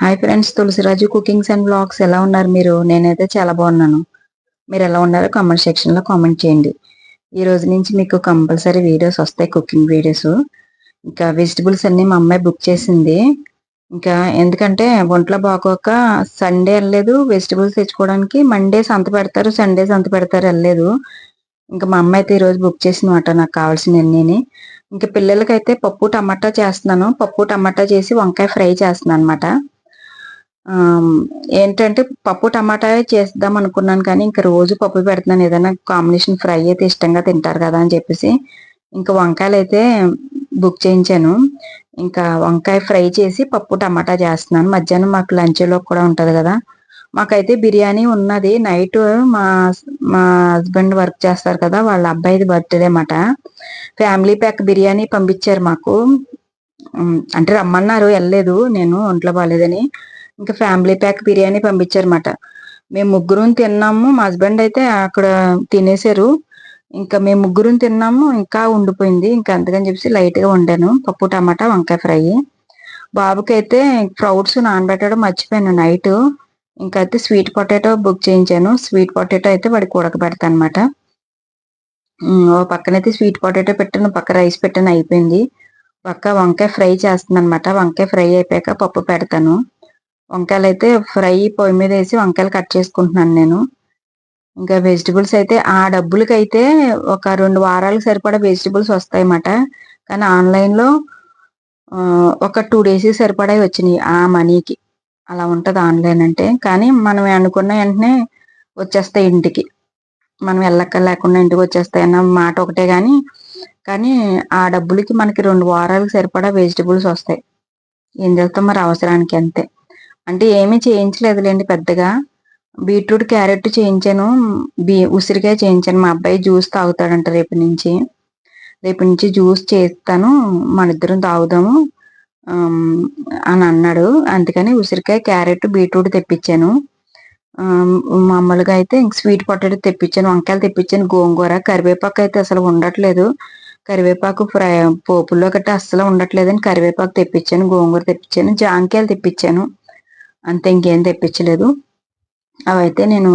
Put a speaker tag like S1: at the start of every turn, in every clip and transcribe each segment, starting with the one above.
S1: Hi friends Tulasiraju cookings and blogs ఎలా ఉన్నారు మీరు? నేనైతే చాలా బాగున్నాను. మీరు ఎలా ఉన్నారో కామెంట్ సెక్షన్లో కామెంట్ చేయండి. ఈ రోజు నుంచి మీకు కంపల్సరీ వీడియోస్ వస్తాయి కుకింగ్ వీడియోస్ ఇంకా వెజిటబుల్స్ అన్ని మా అమ్మాయి బుక్ చేసింది. ఇంకా ఎందుకంటే ఒంట్లో బాగోక సండే వెళ్ళలేదు. వెజిటబుల్స్ తెచ్చుకోవడానికి మండే సంత పెడతారు సండే సంత పెడతారు వెళ్ళలేదు. ఇంకా మా అమ్మాయి అయితే ఈరోజు బుక్ చేసిన నాకు కావాల్సిన అన్నీ ఇంకా పిల్లలకైతే పప్పు టమాటా చేస్తున్నాను. పప్పు టమాటా చేసి వంకాయ ఫ్రై చేస్తున్నాను అనమాట ఏంటంటే పప్పు టమాటా చేద్దాం అనుకున్నాను కానీ ఇంకా రోజు పప్పు పెడుతున్నాను. ఏదైనా కాంబినేషన్ ఫ్రై అయితే ఇష్టంగా తింటారు కదా అని చెప్పేసి. ఇంకా వంకాయలు అయితే బుక్ చేయించాను. ఇంకా వంకాయ ఫ్రై చేసి పప్పు టమాటా చేస్తున్నాను. మధ్యాహ్నం మాకు లంచ్లో కూడా ఉంటుంది కదా. మాకైతే బిర్యానీ ఉన్నది. నైట్ మా మా హస్బెండ్ వర్క్ చేస్తారు కదా వాళ్ళ అబ్బాయిది బర్త్డే అన్నమాట. ఫ్యామిలీ ప్యాక్ బిర్యానీ పంపించారు మాకు. అంటే రమ్మన్నారు వెళ్ళలేదు. నేను ఒంట్లో బాగాలేదని. ఇంకా ఫ్యామిలీ ప్యాక్ బిర్యానీ పంపించారన్నమాట. మేము ముగ్గురం తిన్నాము మా హస్బెండ్ అయితే అక్కడ తినేసారు ఇంకా మేము ముగ్గురం తిన్నాము ఇంకా ఉండిపోయింది. ఇంకా అందుకని చెప్పేసి లైట్గా వండాను. పప్పు టమాటా వంకాయ ఫ్రై. బాబుకి అయితే ఫ్రౌట్స్ నానబెట్టడం మర్చిపోయాను నైట్. ఇంకా అయితే స్వీట్ పొటాటో బుక్ చేయించాను. స్వీట్ పొటాటో అయితే వాడికి ఉడకబెడతాను అనమాట ఓ పక్కనైతే స్వీట్ పొటాటో పెట్టాను పక్క రైస్ పెట్టాను అయిపోయింది. పక్క వంకాయ ఫ్రై చేస్తుంది అనమాట వంకాయ ఫ్రై అయిపోయాక పప్పు పెడతాను. వంకాయలు అయితే ఫ్రై పొయ్యి మీద వేసి వంకాయలు కట్ చేసుకుంటున్నాను నేను. ఇంకా వెజిటబుల్స్ అయితే ఆ డబ్బులకి అయితే ఒక రెండు వారాలకు సరిపడా వెజిటబుల్స్ వస్తాయన్నమాట. కానీ ఆన్లైన్లో ఒక టూ డేస్ సరిపడా వచ్చినాయి ఆ మనీకి. అలా ఉంటుంది ఆన్లైన్ అంటే. కానీ మనం అనుకున్న వెంటనే వచ్చేస్తాయి ఇంటికి. మనం వెళ్ళక లేకుండా ఇంటికి వచ్చేస్తాయి అన్న మాట ఒకటే కానీ కానీ ఆ డబ్బులకి మనకి రెండు వారాలకు సరిపడా వెజిటబుల్స్ వస్తాయి. ఏం చేస్తాం మరి అవసరానికి అంతే. అంటే ఏమీ చేయించలేదులేండి పెద్దగా. బీట్రూట్ క్యారెట్ చేయించాను. బీ ఉసిరికాయ చేయించాను. మా అబ్బాయి జ్యూస్ తాగుతాడంట రేపు నుంచి. రేపు నుంచి జ్యూస్ చేస్తాను. మన ఇద్దరం తాగుదాము అని అన్నాడు. అందుకని ఉసిరికాయ క్యారెట్ బీట్రూట్ తెప్పించాను. మామూలుగా అయితే స్వీట్ పొటాటో తెప్పించాను. వంకాయలు తెప్పించాను. గోంగూర కరివేపాకు అయితే అసలు ఉండట్లేదు. కరివేపాకు ఫ్రై పోపుల్లో గట్రా అస్సలు ఉండట్లేదని కరివేపాకు తెప్పించాను. గోంగూర తెప్పించాను. జాంకాయలు తెప్పించాను. అంతే ఇంకేం తెప్పించలేదు. అవైతే నేను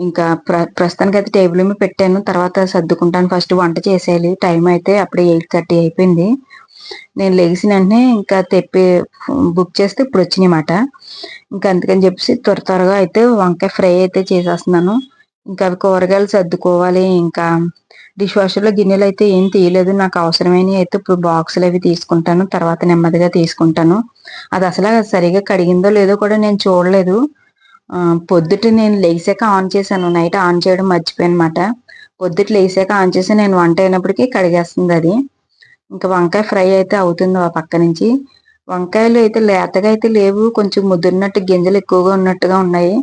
S1: ఇంకా ప్ర ప్రస్తుతానికి అయితే టేబుల్ మీద పెట్టాను. తర్వాత సర్దుకుంటాను. ఫస్ట్ వంట చేసేయాలి. టైం అయితే అప్పుడే ఎయిట్ థర్టీ అయిపోయింది. నేను లెగిసిన వెంటనే ఇంకా తెప్పి బుక్ చేస్తే ఇప్పుడు వచ్చినాయన్నమాట ఇంకా అందుకని చెప్పేసి త్వర త్వరగా అయితే వంకాయ ఫ్రై అయితే చేసేస్తున్నాను. ఇంకా అవి కూరగాయలు సర్దుకోవాలి. ఇంకా డిష్ వాషర్లో గిన్నెలు అయితే ఏం తీయలేదు. నాకు అవసరమైనవి అయితే ఇప్పుడు బాక్సులు అవి తీసుకుంటాను. తర్వాత నెమ్మదిగా తీసుకుంటాను. అది అసలు సరిగా కడిగిందో లేదో కూడా నేను చూడలేదు. పొద్దుట నేను లేసాక ఆన్ చేశాను. నైట్ ఆన్ చేయడం మర్చిపోయానమాట. పొద్దుట లేసాక ఆన్ చేసి నేను వంట అయినప్పటికీ కడిగేస్తుంది అది. ఇంకా వంకాయ ఫ్రై అయితే అవుతుంది ఆ పక్క నుంచి. వంకాయలు అయితే లేతగా అయితే లేవు. కొంచెం ముదిరినట్టు గింజలు ఎక్కువగా ఉన్నట్టుగా ఉన్నాయి.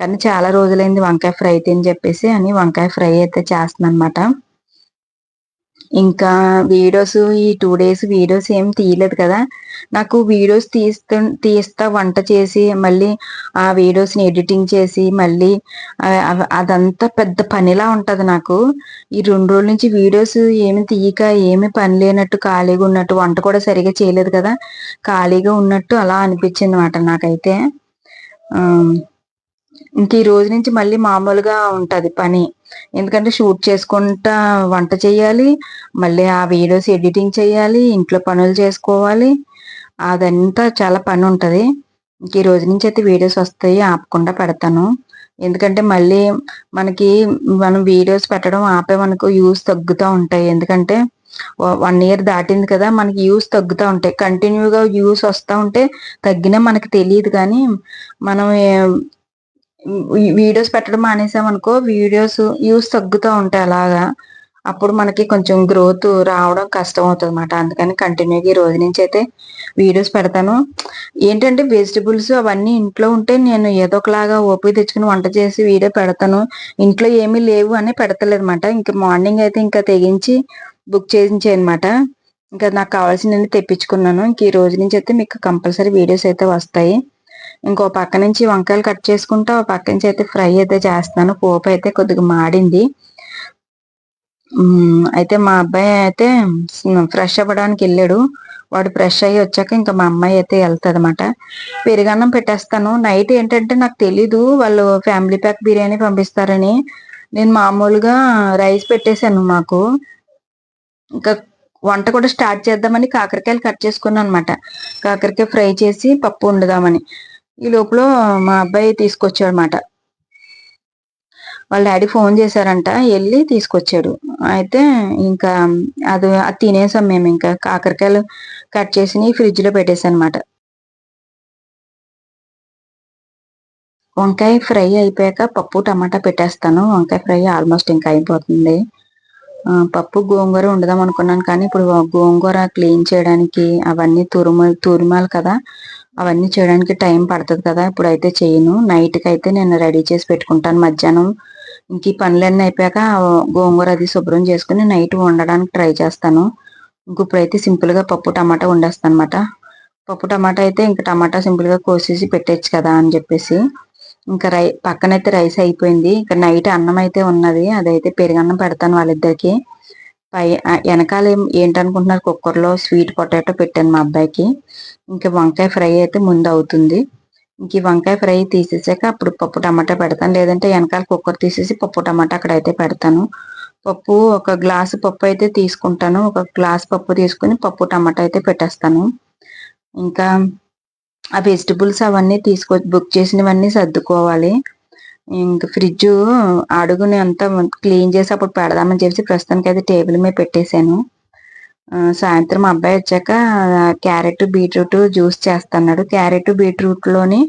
S1: కానీ చాలా రోజులైంది వంకాయ ఫ్రై అయితే అని చెప్పేసి అని వంకాయ ఫ్రై అయితే చేస్తున్నాను అనమాట ఇంకా వీడియోస్ ఈ టూ డేస్ వీడియోస్ ఏం తీయలేదు కదా. నాకు వీడియోస్ తీస్తు తీస్తా వంట చేసి మళ్ళీ ఆ వీడియోస్ని ఎడిటింగ్ చేసి మళ్ళీ అదంతా పెద్ద పనిలా ఉంటుంది నాకు. ఈ రెండు రోజుల నుంచి వీడియోస్ ఏమి తీయక ఏమి పని లేనట్టు ఖాళీగా ఉన్నట్టు వంట కూడా సరిగా చేయలేదు కదా. ఖాళీగా ఉన్నట్టు అలా అనిపించింది అనమాట నాకైతే ఇంక ఈ రోజు నుంచి మళ్ళీ మామూలుగా ఉంటది పని. ఎందుకంటే షూట్ చేసుకుంటా వంట చేయాలి మళ్ళీ ఆ వీడియోస్ ఎడిటింగ్ చేయాలి ఇంట్లో పనులు చేసుకోవాలి. అదంతా చాలా పని ఉంటుంది. ఇంక ఈ రోజు నుంచి అయితే వీడియోస్ వస్తాయి ఆపకుండా పెడతాను. ఎందుకంటే మళ్ళీ మనకి మనం వీడియోస్ పెట్టడం ఆపే మనకు యూస్ తగ్గుతూ ఉంటాయి. ఎందుకంటే వన్ ఇయర్ దాటింది కదా మనకి యూస్ తగ్గుతూ ఉంటాయి. కంటిన్యూగా యూస్ వస్తూ ఉంటే తగ్గినా మనకి తెలియదు కానీ మనం వీడియోస్ పెట్టడం మానేసామనుకో వీడియోస్ యూస్ తగ్గుతూ ఉంటాయి అలాగా. అప్పుడు మనకి కొంచెం గ్రోత్ రావడం కష్టం అవుతుంది అనమాట అందుకని కంటిన్యూగా ఈ రోజు నుంచి అయితే వీడియోస్ పెడతాను. ఏంటంటే వెజిటబుల్స్ అవన్నీ ఇంట్లో ఉంటే నేను ఏదో ఒకలాగా ఓపిక తెచ్చుకుని వంట చేసి వీడియో పెడతాను. ఇంట్లో ఏమీ లేవు అని పెడతలేదు అనమాట ఇంకా మార్నింగ్ అయితే ఇంకా తెగించి బుక్ చేయించే అనమాట ఇంకా నాకు కావాల్సినవి తెప్పించుకున్నాను. ఇంక ఈ రోజు నుంచి అయితే మీకు కంపల్సరీ వీడియోస్ అయితే వస్తాయి. ఇంకో పక్క నుంచి వంకాయలు కట్ చేసుకుంటా ఒక పక్క నుంచి అయితే ఫ్రై అయితే చేస్తాను పోపు అయితే కొద్దిగా మాడింది. అయితే మా అబ్బాయి అయితే ఫ్రెష్ అవ్వడానికి వెళ్ళాడు. వాడు ఫ్రెష్ అయ్యి వచ్చాక ఇంకా మా అమ్మాయి అయితే వెళ్తుంది అనమాట పెరుగన్నం పెట్టేస్తాను. నైట్ ఏంటంటే నాకు తెలీదు వాళ్ళు ఫ్యామిలీ ప్యాక్ బిర్యానీ పంపిస్తారని. నేను మామూలుగా రైస్ పెట్టేశాను మాకు. ఇంకా వంట కూడా స్టార్ట్ చేద్దామని కాకరకాయలు కట్ చేసుకున్నాను అనమాట కాకరకాయ ఫ్రై చేసి పప్పు వండుదామని. ఈ లోపల మా అబ్బాయి తీసుకొచ్చాడు అనమాట వాళ్ళ డాడీ ఫోన్ చేశారంట వెళ్ళి తీసుకొచ్చాడు. అయితే ఇంకా అది అది తినేసాం మేము ఇంకా. కాకరకాయలు కట్ చేసి ఫ్రిడ్జ్లో వంకాయ ఫ్రై అయిపోయాక పప్పు టమాటా పెట్టేస్తాను. వంకాయ ఫ్రై ఆల్మోస్ట్ ఇంకా అయిపోతుంది. పప్పు గోంగూర ఉండదాం అనుకున్నాను కానీ ఇప్పుడు గోంగూర క్లీన్ చేయడానికి అవన్నీ తురుమ తురిమాలి కదా. అవన్నీ చేయడానికి టైం పడుతుంది కదా. ఇప్పుడు అయితే చేయను నైట్కి అయితే నేను రెడీ చేసి పెట్టుకుంటాను. మధ్యాహ్నం ఇంక ఈ పనులన్నీ అయిపోయాక గోంగూర అది శుభ్రం చేసుకుని నైట్ వండడానికి ట్రై చేస్తాను. ఇంక ఇప్పుడైతే సింపుల్గా పప్పు టమాటా వండేస్తాను అనమాట పప్పు టమాటా అయితే ఇంకా టమాటా సింపుల్గా కోసేసి పెట్టచ్చు కదా అని చెప్పేసి. ఇంకా రై పక్కనైతే రైస్ అయిపోయింది. ఇంకా నైట్ అన్నం అయితే ఉన్నది. అదైతే పెరుగన్నం పెడతాను వాళ్ళిద్దరికి. పై వెనకాల ఏంటనుకుంటున్నారు? కుక్కర్లో స్వీట్ పొటాటో పెట్టాను మా అబ్బాయికి. ఇంకా వంకాయ ఫ్రై అయితే ముందు అవుతుంది. ఇంక వంకాయ ఫ్రై తీసేసాక అప్పుడు పప్పు టమాటా పెడతాను. లేదంటే వెనకాల కుక్కర్ తీసేసి పప్పు టమాటా అక్కడ అయితే పెడతాను. పప్పు ఒక గ్లాసు పప్పు అయితే తీసుకుంటాను. ఒక గ్లాస్ పప్పు తీసుకుని పప్పు టమాటా అయితే పెట్టేస్తాను. ఇంకా ఆ వెజిటబుల్స్ అవన్నీ తీసుకొ బుక్ చేసినవన్నీ సర్దుకోవాలి. ఇంకా ఫ్రిడ్జ్ అడుగుని అంతా క్లీన్ చేసి అప్పుడు పెడదామని చెప్పి ప్రస్తుతానికి అయితే టేబుల్ మీద పెట్టేశాను. సాయంత్రం అబ్బాయి వచ్చాక క్యారెట్ బీట్రూట్ జ్యూస్ చేస్తున్నాడు. క్యారెట్ బీట్రూట్లోని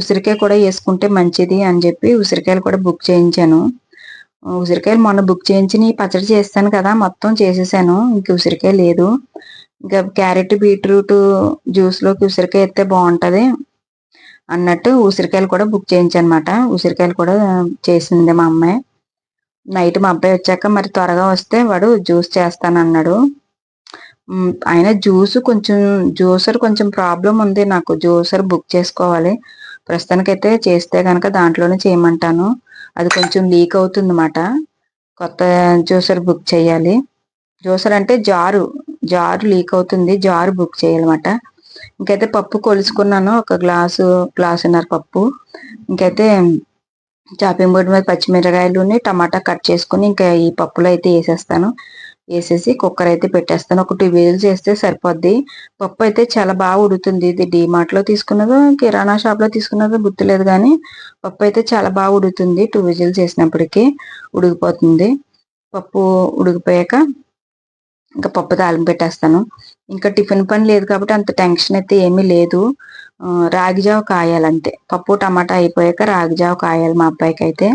S1: ఉసిరికాయ కూడా వేసుకుంటే మంచిది అని చెప్పి ఉసిరికాయలు కూడా బుక్ చేయించాను. ఉసిరికాయలు మొన్న బుక్ చేయించి పచ్చడి చేస్తాను కదా మొత్తం చేసేసాను. ఇంక ఉసిరికాయ లేదు. ఇంకా క్యారెట్ బీట్రూట్ జ్యూస్లోకి ఉసిరికాయ ఎత్తే బాగుంటది అన్నట్టు ఉసిరికాయలు కూడా బుక్ చేయించనమాట. ఉసిరికాయలు కూడా చేసింది మా అమ్మాయి నైట్ మా అబ్బాయి వచ్చాక మరి త్వరగా వస్తే వాడు జ్యూస్ చేస్తానన్నాడు. ఆయన జ్యూస్ కొంచెం జ్యూసర్ కొంచెం ప్రాబ్లం ఉంది నాకు. జ్యూసర్ బుక్ చేసుకోవాలి. ప్రస్తుతానికైతే చేస్తే కనుక దాంట్లోనే చేయమంటాను. అది కొంచెం లీక్ అవుతుంది అన్నమాట కొత్త జ్యూసర్ బుక్ చేయాలి. జ్యూసర్ అంటే జారు. జారు లీక్ అవుతుంది జారు బుక్ చేయాలన్నమాట. ఇంకైతే పప్పు కొలుసుకున్నాను ఒక గ్లాసు గ్లాసున్నర పప్పు. ఇంకైతే చాపింగ్ బోర్డు మీద పచ్చిమిరకాయలుని టమాటా కట్ చేసుకుని ఇంకా ఈ పప్పులో అయితే వేసేస్తాను. వేసేసి కుక్కర్ అయితే పెట్టేస్తాను. ఒక టూ విజిల్స్ వేస్తే సరిపోద్ది. పప్పు అయితే చాలా బాగా ఉడుతుంది. ఇది డీమార్ట్లో తీసుకున్నదో కిరాణా షాప్లో తీసుకున్నదో గుర్తులేదు కానీ పప్పు అయితే చాలా బాగా ఉడుతుంది. టూ విజిల్స్ వేసినప్పటికీ ఉడికిపోతుంది. పప్పు ఉడికిపోయాక ఇంకా పప్పు తాలింపు పెట్టేస్తాను. ఇంకా టిఫిన్ పని లేదు కాబట్టి అంత టెన్షన్ అయితే ఏమీ లేదు. రాగిజావ కాయాలంతే. పప్పు టమాటా అయిపోయాక రాగిజావ కాయాలి మా అబ్బాయికి అయితే.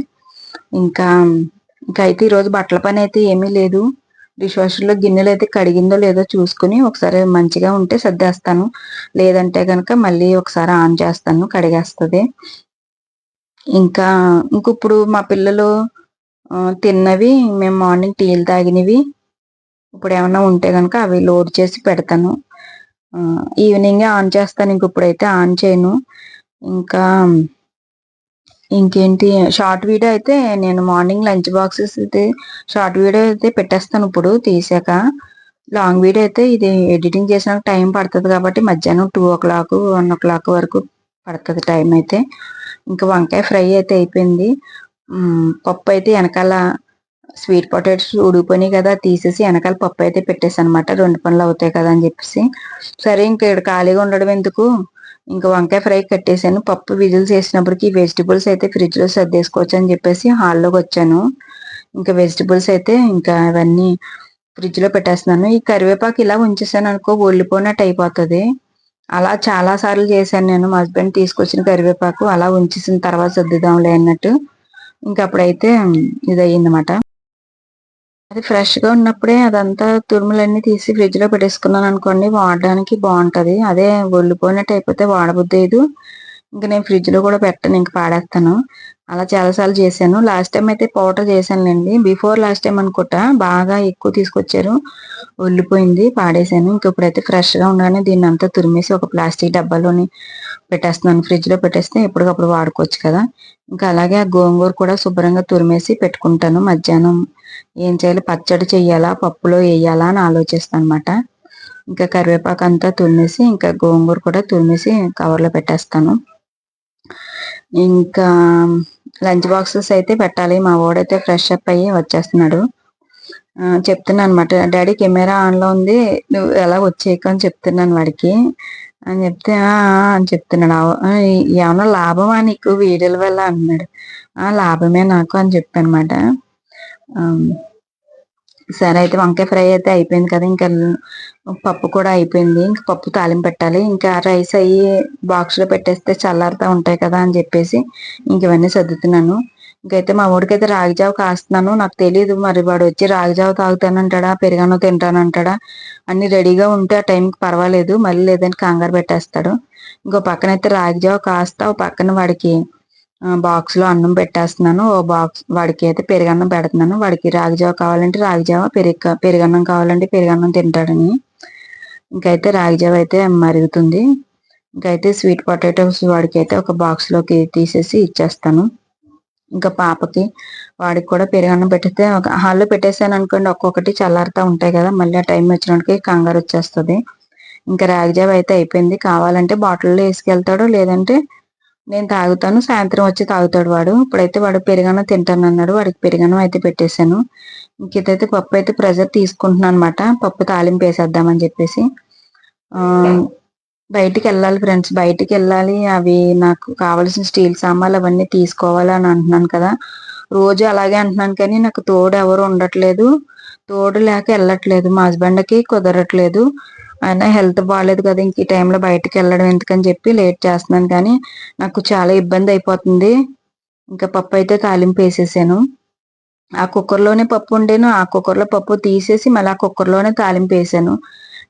S1: ఇంకా ఇంకా అయితే ఈరోజు బట్టల పని అయితే ఏమీ లేదు. డిష్ వాషర్లో గిన్నెలు అయితే కడిగిందో లేదో చూసుకుని ఒకసారి మంచిగా ఉంటే సర్దేస్తాను. లేదంటే కనుక మళ్ళీ ఒకసారి ఆన్ చేస్తాను కడిగేస్తుంది. ఇంకా ఇంక ఇప్పుడు మా పిల్లలు తిన్నవి మేము మార్నింగ్ టీలు తాగినవి. ఇప్పుడు ఏమైనా ఉంటే కనుక అవి లోడ్ చేసి పెడతాను. ఈవినింగే ఆన్ చేస్తాను. ఇంక ఇప్పుడైతే ఆన్ చేయను. ఇంకా ఇంకేంటి? షార్ట్ వీడియో అయితే నేను మార్నింగ్ లంచ్ బాక్సెస్ అయితే షార్ట్ వీడియో అయితే పెట్టేస్తాను ఇప్పుడు తీసాక. లాంగ్ వీడియో అయితే ఇది ఎడిటింగ్ చేసినాక టైం పడుతుంది కాబట్టి మధ్యాహ్నం two o'clock one o'clock వరకు పడుతుంది టైం అయితే. ఇంకా వంకాయ ఫ్రై అయితే అయిపోయింది. పప్పు అయితే వెనకాల స్వీట్ పొటాటోస్ ఉడిపోయినాయి కదా తీసేసి వెనకాల పప్పు అయితే పెట్టేసానమాట. రెండు పనులు అవుతాయి కదా అని చెప్పేసి. సరే ఇంకా ఇక్కడ ఖాళీగా ఉండడం ఎందుకు? ఇంకా వంకాయ ఫ్రై కట్టేసాను పప్పు విజిల్స్ వేసినప్పటికి వెజిటబుల్స్ అయితే ఫ్రిడ్జ్లో సర్దేసుకోవచ్చు అని చెప్పేసి హాల్లోకి వచ్చాను. ఇంకా వెజిటబుల్స్ అయితే ఇంకా అవన్నీ ఫ్రిడ్జ్లో పెట్టేస్తున్నాను. ఈ కరివేపాకు ఇలా ఉంచేసాను అనుకో ఒళ్ళిపోయినట్టు అయిపోతుంది. అలా చాలా సార్లు చేశాను నేను. మా హస్బెండ్ తీసుకొచ్చిన కరివేపాకు అలా ఉంచేసిన తర్వాత సర్దుదాంలే అన్నట్టు. ఇంకా అప్పుడైతే ఇది అయ్యిందన్నమాట అది ఫ్రెష్గా ఉన్నప్పుడే అదంతా తురుములన్నీ తీసి ఫ్రిడ్జ్లో పెట్టేసుకున్నాను అనుకోండి వాడడానికి బాగుంటది. అదే ఒళ్ళిపోయినట్టు అయిపోతే వాడబుద్దేదు ఇంకా నేను ఫ్రిడ్జ్లో కూడా పెట్టను ఇంకా పాడేస్తాను. అలా చాలాసార్లు చేశాను. లాస్ట్ టైం అయితే పౌడర్ చేశానులేండి. బిఫోర్ లాస్ట్ టైం అనుకుంటా బాగా ఎక్కువ తీసుకొచ్చారు. ఒళ్ళిపోయింది పాడేశాను. ఇంక ఇప్పుడైతే ఫ్రెష్గా ఉండగానే దీన్ని అంతా తురిమేసి ఒక ప్లాస్టిక్ డబ్బాలోని పెట్టేస్తున్నాను. ఫ్రిడ్జ్లో పెట్టేస్తే ఎప్పటికప్పుడు వాడుకోవచ్చు కదా. ఇంకా అలాగే ఆ గోంగూర కూడా శుభ్రంగా తురిమేసి పెట్టుకుంటాను. మధ్యాహ్నం ఏం చేయాలి? పచ్చడి చెయ్యాలా? పప్పులో వేయాలా? అని ఆలోచిస్తాను అనమాట ఇంకా కరివేపాకు అంతా తురిమేసి ఇంకా గోంగూర కూడా తురిమేసి కవర్లో పెట్టేస్తాను. ఇంకా లంచ్ బాక్సెస్ అయితే పెట్టాలి. మా వాడైతే ఫ్రెష్ అప్ అయ్యి వచ్చేస్తున్నాడు. చెప్తున్నాను అనమాట డాడీ కెమెరా ఆన్లో ఉంది. నువ్వు ఎలా వచ్చేయకు? అని చెప్తున్నాను వాడికి. అని చెప్తే అని చెప్తున్నాడు. ఏమన్నా లాభమా నీకు? వీడియోల వల్ల? అన్నాడు. లాభమే నాకు అని చెప్పానమాట. సరే అయితే వంకాయ ఫ్రై అయితే అయిపోయింది కదా. ఇంకా పప్పు కూడా అయిపోయింది. ఇంకా పప్పు తాలింపు పెట్టాలి. ఇంకా రైస్ అయ్యి బాక్స్లో పెట్టేస్తే చల్లారుతా ఉంటాయి కదా అని చెప్పేసి ఇంక ఇవన్నీ సర్దుతున్నాను. ఇంకైతే మా ఊరికైతే రాగిజావ కాస్తున్నాను. నాకు తెలియదు మరి వాడు వచ్చి రాగిజావ తాగుతానంటాడా పెరిగానో తింటానంటాడా? అన్ని రెడీగా ఉంటే ఆ టైంకి పర్వాలేదు. మళ్ళీ లేదని కంగారు పెట్టేస్తాడు. ఇంకో పక్కన అయితే రాగిజావ కాస్తా ఓ పక్కన వాడికి బాక్స్లో అన్నం పెట్టేస్తున్నాను. ఓ బాక్స్ వాడికి అయితే పెరుగన్నం పెడుతున్నాను. వాడికి రాగిజావ కావాలంటే రాగిజావ పెరుగు పెరుగన్నం కావాలంటే పెరుగన్నం తింటాడని. ఇంకైతే రాగిజావ అయితే మరుగుతుంది. ఇంకైతే స్వీట్ పొటాటోస్ వాడికి అయితే ఒక బాక్స్లోకి తీసేసి ఇచ్చేస్తాను. ఇంకా పాపకి వాడికి కూడా పెరుగన్నం పెట్టితే ఒక హాల్లో పెట్టేసాను అనుకోండి ఒక్కొక్కటి చల్లారుతా ఉంటాయి కదా మళ్ళీ ఆ టైం వచ్చినట్టుకి కంగారు వచ్చేస్తుంది. ఇంకా రాగిజావ అయితే అయిపోయింది. కావాలంటే బాటిల్లో వేసుకెళ్తాడు లేదంటే నేను తాగుతాను సాయంత్రం వచ్చి తాగుతాడు వాడు. ఇప్పుడైతే వాడు పెరుగన్నం తింటాను అన్నాడు వాడికి పెరుగన్నం అయితే పెట్టేశాను. ఇంకైతే పప్పు అయితే ప్రెజర్ తీసుకుంటున్నాను అనమాట పప్పు తాలింపు వేసేద్దామని చెప్పేసి. బయటికి వెళ్ళాలి ఫ్రెండ్స్ బయటికి వెళ్ళాలి. అవి నాకు కావలసిన స్టీల్ సామాన్లు అవన్నీ తీసుకోవాలి అని అంటున్నాను కదా. రోజు అలాగే అంటున్నాను కానీ నాకు తోడు ఎవరు ఉండట్లేదు. తోడు లేక వెళ్ళట్లేదు. మా హస్బెండ్కి కుదరట్లేదు. ఆయన హెల్త్ బాగాలేదు కదా ఇంక ఈ టైంలో బయటకు వెళ్ళడం ఎందుకని చెప్పి లేట్ చేస్తున్నాను. కానీ నాకు చాలా ఇబ్బంది అయిపోతుంది. ఇంకా పప్పు అయితే తాలింపు వేసేసాను. ఆ కుక్కర్లోనే పప్పు ఉండేను. ఆ కుక్కర్లో పప్పు తీసేసి మళ్ళీ ఆ కుక్కర్లోనే తాలింపు వేసాను.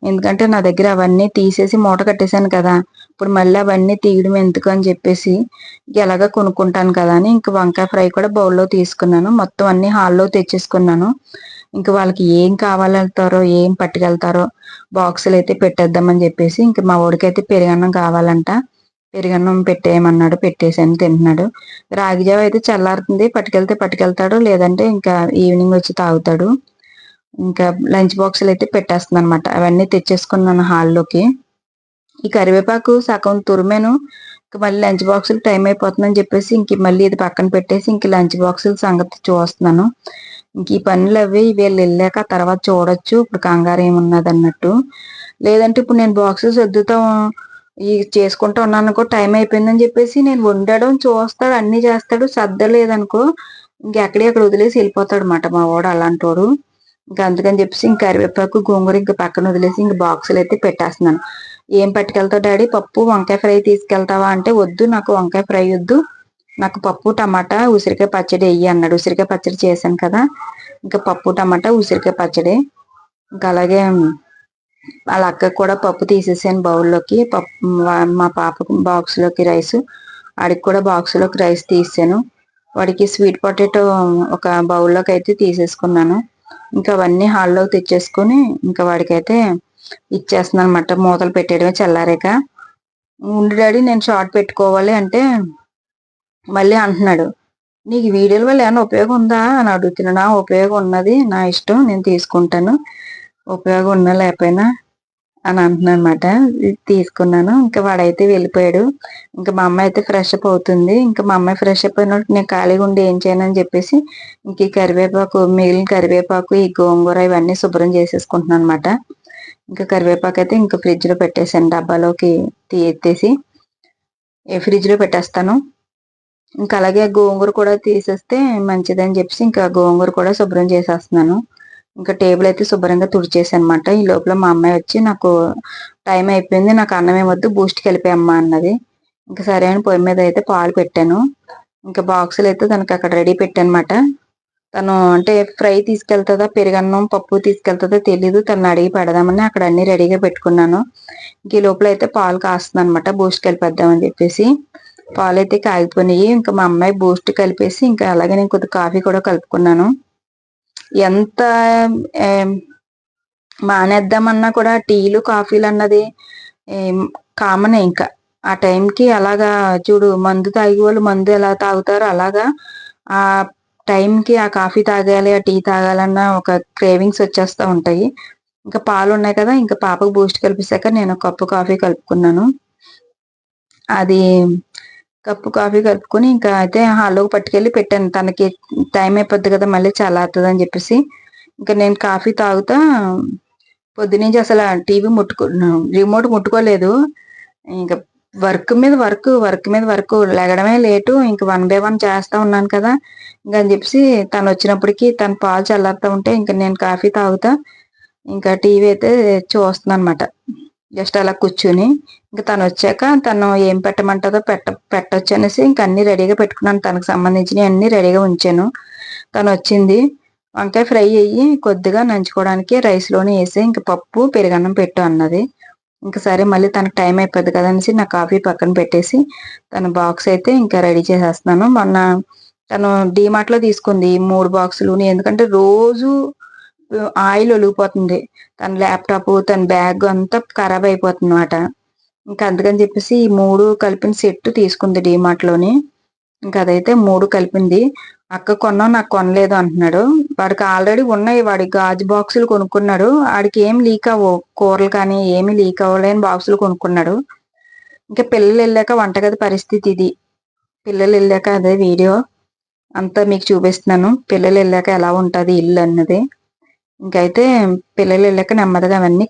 S1: ఎందుకంటే నా దగ్గర అవన్నీ తీసేసి మూట కట్టేశాను కదా ఇప్పుడు మళ్ళీ అవన్నీ తీయడం ఎందుకు అని చెప్పేసి ఎలాగ కొనుక్కుంటాను కదా అని ఇంక వంకాయ ఫ్రై కూడా బౌల్లో తీసుకున్నాను. మొత్తం అన్ని హాల్లో తెచ్చేసుకున్నాను. ఇంకా వాళ్ళకి ఏం కావాలంటారో ఏం పట్టుకెళ్తారో బాక్సులు అయితే పెట్టేద్దామని చెప్పేసి ఇంకా మా వాడికైతే పెరుగన్నం కావాలంట. పెరుగన్నం పెట్టేయమన్నాడు పెట్టేసాను తింటున్నాడు. రాగిజావ అయితే చల్లారుతుంది పట్టుకెళ్తే పట్టుకెళ్తాడు లేదంటే ఇంకా ఈవినింగ్ వచ్చి తాగుతాడు. ఇంకా లంచ్ బాక్సులు అయితే పెట్టేస్తుంది అనమాట అవన్నీ తెచ్చేసుకున్నాను హాల్లోకి. ఈ కరివేపాకు సగం తురిమేను మళ్ళీ లంచ్ బాక్సులు టైం అయిపోతుందని చెప్పేసి ఇంక మళ్ళీ ఇది పక్కన పెట్టేసి ఇంక లంచ్ బాక్సుల సంగతి చూస్తున్నాను. ఇంక ఈ పనులు అవి వీళ్ళు వెళ్ళాక తర్వాత చూడొచ్చు. ఇప్పుడు కంగారు ఏమున్నది అన్నట్టు. లేదంటే ఇప్పుడు నేను బాక్సెస్ వద్దుతా ఈ చేసుకుంటూ ఉన్నాను అనుకో టైం అయిపోయిందని చెప్పేసి నేను వండడం చూస్తాడు అన్ని చేస్తాడు. సర్దలేదనుకో ఇంకెక్కడే అక్కడ వదిలేసి వెళ్ళిపోతాడు అనమాట మా వాడు అలాంటి వాడు ఇంకా అందుకని చెప్పేసి ఇంక కరివేపాకు గోంగూర ఇంకా పక్కన వదిలేసి ఇంక బాక్సులు అయితే పెట్టేస్తున్నాను. ఏం పట్టుకెళ్తావు డాడీ? పప్పు వంకాయ ఫ్రై తీసుకెళ్తావా అంటే వద్దు నాకు వంకాయ ఫ్రై వద్దు. నాకు పప్పు టమాటా ఉసిరికాయ పచ్చడి వెయ్యి అన్నాడు. ఉసిరికాయ పచ్చడి చేశాను కదా. ఇంకా పప్పు టమాటా ఉసిరికాయ పచ్చడి. ఇంకా అలాగే వాళ్ళ అక్కకి కూడా పప్పు తీసేసాను బౌల్లోకి. పప్పు మా పాపకు బాక్స్లోకి రైస్. వాడికి కూడా బాక్స్లోకి రైస్ తీసాను. వాడికి స్వీట్ పొటాటో ఒక బౌల్లోకి అయితే తీసేసుకున్నాను. ఇంకా అవన్నీ హాల్లో తెచ్చేసుకొని ఇంకా వాడికైతే ఇచ్చేస్తున్నాను అనమాట మూతలు పెట్టేయడమే చల్లారాక. ఉండి డాడీ నేను షార్ట్ పెట్టుకోవాలి అంటే మళ్ళీ అంటున్నాడు. నీకు వీడియోల వల్ల ఏమైనా ఉపయోగం ఉందా అని అడుగుతున్నా నా ఉపయోగం ఉన్నది నా ఇష్టం నేను తీసుకుంటాను. ఉపయోగం ఉన్నా లేకపోయినా అని అంటున్నాను అనమాట తీసుకున్నాను. ఇంకా వాడైతే వెళ్ళిపోయాడు. ఇంకా మా అమ్మాయి అయితే ఫ్రెష్ అప్ అవుతుంది. ఇంకా మా అమ్మాయి ఫ్రెష్ అప్ అయినట్టు నేను ఖాళీగా ఉండి ఏం చేయను చెప్పేసి ఇంక ఈ కరివేపాకు మిగిలిన కరివేపాకు ఈ గోంగూర ఇవన్నీ శుభ్రం చేసేసుకుంటున్నాను అనమాట ఇంకా కరివేపాకు అయితే ఇంకా ఫ్రిడ్జ్లో పెట్టేసాను డబ్బాలోకి ఎత్తేసి ఏ ఫ్రిడ్జ్లో పెట్టేస్తాను. ఇంకా అలాగే గోంగూర కూడా తీసేస్తే మంచిదని చెప్పేసి ఇంకా గోంగూర కూడా శుభ్రం చేసేస్తున్నాను. ఇంకా టేబుల్ అయితే శుభ్రంగా తుడిచేసానమాట. ఈ లోపల మా అమ్మాయి వచ్చి నాకు టైం అయిపోయింది నాకు అన్నం ఏమొద్దు బూస్ట్ కలిపే అమ్మ అన్నది. ఇంకా సరే అని పొయ్యి మీద అయితే పాలు పెట్టాను. ఇంకా బాక్సులు అయితే తనకి అక్కడ రెడీ పెట్టానమాట. తను అంటే ఫ్రై తీసుకెళ్తుందా పెరుగన్నం పప్పు తీసుకెళ్తుందో తెలీదు. తను అడిగి పెడదామని అక్కడ అన్ని రెడీగా పెట్టుకున్నాను. ఇంక ఈ లోపల అయితే పాలు కాస్తుంది అనమాట బూస్ట్ కలిపేద్దామని చెప్పేసి. పాలు అయితే కాగిపోయినాయి. ఇంకా మా అమ్మాయి బూస్ట్ కలిపేసి ఇంకా అలాగే నేను కొద్ది కాఫీ కూడా కలుపుకున్నాను. ఎంత మానేద్దామన్నా కూడా టీలు కాఫీలు అన్నది కామన్ ఇంకా. ఆ టైంకి అలాగా చూడు మందు తాగే వాళ్ళు మందు ఎలా తాగుతారో అలాగా ఆ టైంకి ఆ కాఫీ తాగాలి ఆ టీ తాగాలన్న ఒక క్రేవింగ్స్ వచ్చేస్తూ ఉంటాయి. ఇంకా పాలు ఉన్నాయి కదా ఇంకా పాపకు బూస్ట్ కలిపిస్తాక నేను కప్పు కాఫీ కలుపుకున్నాను. అది కప్పు కాఫీ కలుపుకొని ఇంకా అయితే హాల్లోకి పట్టుకెళ్ళి పెట్టాను. తనకి టైం అయిపోద్ది కదా మళ్ళీ చాలా అవుతుంది అని చెప్పేసి. ఇంకా నేను కాఫీ తాగుతా పొద్దునుంచి అసలు టీవీ ముట్టుకు రిమోట్ ముట్టుకోలేదు. ఇంకా వర్క్ మీద వర్క్ వర్క్ మీద వర్క్. లెగడమే లేటు ఇంక వన్ బై వన్ చేస్తా ఉన్నాను కదా. ఇంకా అని చెప్పేసి తను వచ్చినప్పటికి తన పాలు చల్లారుతా ఉంటే ఇంకా నేను కాఫీ తాగుతా. ఇంకా టీవీ అయితే చూస్తున్నాను అనమాట జస్ట్ అలా కూర్చుని. ఇంకా తను వచ్చాక తను ఏం పెట్టమంటుందో పెట్ట పెట్టొచ్చు అనేసి ఇంక అన్ని రెడీగా పెట్టుకున్నాను. తనకు సంబంధించినవి అన్ని రెడీగా ఉంచాను. తను వచ్చింది. వంకాయ ఫ్రై అయ్యి కొద్దిగా నంచుకోవడానికి రైస్లోనే వేసి ఇంక పప్పు పెరుగన్నం పెట్టు అన్నది. ఇంకా సరే మళ్ళీ తనకు టైం అయిపోద్ది కదా నా కాఫీ పక్కన పెట్టేసి తన బాక్స్ అయితే ఇంకా రెడీ చేసేస్తున్నాను. మొన్న తను లో తీసుకుంది మూడు బాక్సులు ఎందుకంటే రోజు ఆయిల్ ఒలిగిపోతుంది. తన ల్యాప్టాప్ తన బ్యాగ్ అంతా ఖరాబ్ అయిపోతుంది అనమాట ఇంకా అందుకని చెప్పేసి ఈ మూడు కలిపిన సెట్ తీసుకుంది లోని. ఇంకా అదైతే మూడు కలిపింది. అక్క కొన్నావు నాకు కొనలేదు అంటున్నాడు. వాడికి ఆల్రెడీ ఉన్నాయి వాడి గాజు బాక్సులు కొనుక్కున్నాడు. వాడికి ఏం లీక్ అవ్వవు కూరలు కానీ ఏమి లీక్ అవ్వలేని బాక్సులు కొనుక్కున్నాడు. ఇంకా పిల్లలు వెళ్ళాక వంటగది పరిస్థితి ఇది. పిల్లలు వెళ్ళాక అదే వీడియో. అంతా మీకు చూపిస్తున్నాను. పిల్లలు వెళ్ళాక ఎలా ఉంటుంది ఇల్లు అన్నది. ఇంకైతే పిల్లలు వెళ్ళాక నెమ్మదిగా అవన్నీ